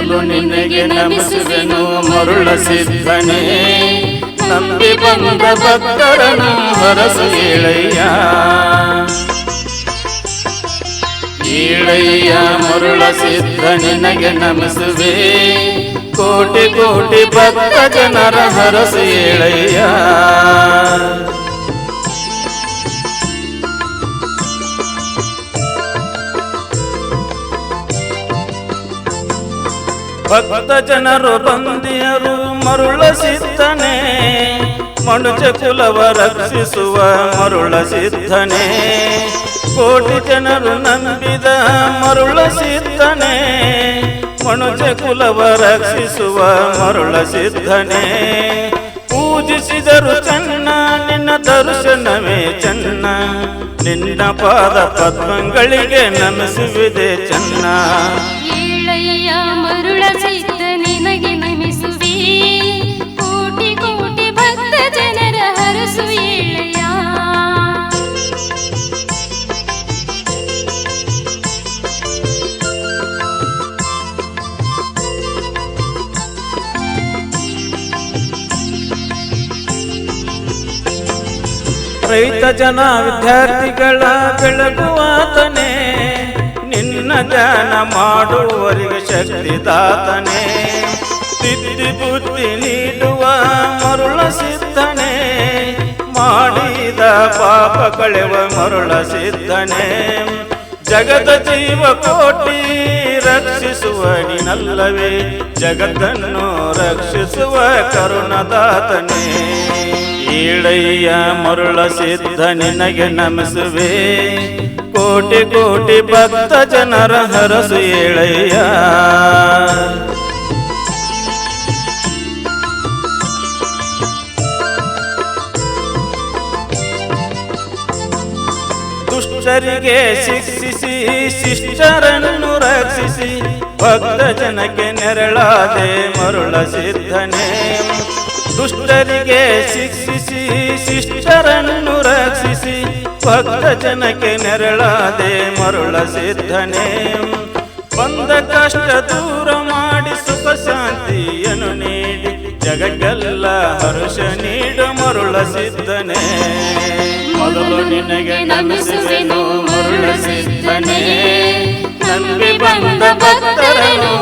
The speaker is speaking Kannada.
ಮೊದಲು ನಿನಗೆ ನಮಿಸುವೆನು ಮರುಳ ಸಿದ್ಧನೇ. ನಂಬಿ ಬಂದ ಭಕ್ತರನು ಹೊರಸು ಏಳಯ್ಯ. ಏಳಯ್ಯ, ಮರುಳ ಸಿದ್ಧ ನಿನಗೆ ನಮಿಸುವೆ. ಕೋಟಿ ಕೋಟಿ ಭಕ್ತ ಜನರ ಹರಸು ಏಳಯ್ಯ. ಭಕ್ತ ಜನರು ಬಂದಿಯರು ಮರುಳ ಸಿದ್ಧನೆ. ಮನುಜ ಕುಲವ ರಕ್ಷಿಸುವ ಮರುಳ ಸಿದ್ಧನೆ. ಕೋಟಿ ಜನರು ನಂಬಿದ ಮರುಳ ಸಿದ್ಧನೆ. ಮನುಜ ಕುಲವ ರಕ್ಷಿಸುವ ಮರುಳ ಸಿದ್ಧನೆ. ಪೂಜಿಸಿದರು ಚೆನ್ನ, ನಿನ್ನ ದರ್ಶನವೇ ಚೆನ್ನ. ನಿನ್ನ ಪಾದ ಪದ್ಮಗಳಿಗೆ ನಮಿಸುವಿದೆ ಚೆನ್ನ. ರೈತ ಜನ ವಿದ್ಯಾರ್ಥಿಗಳ ಬೆಳಗುವಾತನೇ ನಿನ್ನ ಧ್ಯಾನ ಶಕ್ತಿ ಶಕ್ತಿದಾತನೇ ತಿದ್ದಿ ಬುದ್ಧಿ ನೀಡುವ ಮರುಳ ಸಿದ್ಧನೆ. ಮಾಡಿದ ಪಾಪ ಕಳೆವ ಮರುಳ ಸಿದ್ಧನೆ. ಜಗದ ಜೀವ ಕೋಟಿ ರಕ್ಷಿಸುವ ನಿನ್ನಲ್ಲವೇ. ಜಗತ್ತನ್ನು ರಕ್ಷಿಸುವ ಕರುಣದಾತನೇ ಈಳಯ್ಯ ಮರುಳ ಸಿದ್ಧ ನಿನಗೆ ನಮಿಸುವೆ. ಕೋಟಿ ಕೋಟಿ ಭಕ್ತ ಜನರ ಹರಸು ಏಳಯ್ಯ. ದುಷ್ಟರಿಗೆ ಶಿಕ್ಷಿಸಿ ಶಿಷ್ಟರನ್ನು ರಕ್ಷಿಸಿ, ಭಕ್ತ ಜನಕ್ಕೆ ನೆರಳಾದೆ ಮರುಳ ಸಿದ್ಧನೇ. ದುಷ್ಟರಿಗೆ ಶಿಕ್ಷಿಸಿ ಶಿಷ್ಟರನ್ನು ರಕ್ಷಿಸಿ ಭಕ್ತ ಜನಕ್ಕೆ ನೆರಳಾದೆ ಮರುಳ ಸಿದ್ಧನೇ. ಬಂದ ಕಷ್ಟ ದೂರ ಮಾಡಿ ಸುಖ ಶಾಂತಿಯನ್ನು ನೀಡಿ, ಜಗಕ್ಕೆಲ್ಲ ಹರುಷ ನೀಡು ಮರುಳ ಸಿದ್ಧನೆ. ಮೊದಲು ನಿನಗೆ ನಮಿಸುವೆನು ಮರುಳ ಸಿದ್ಧನೇ. ನಂಬಿ ಬಂದ ಭಕ್ತರನು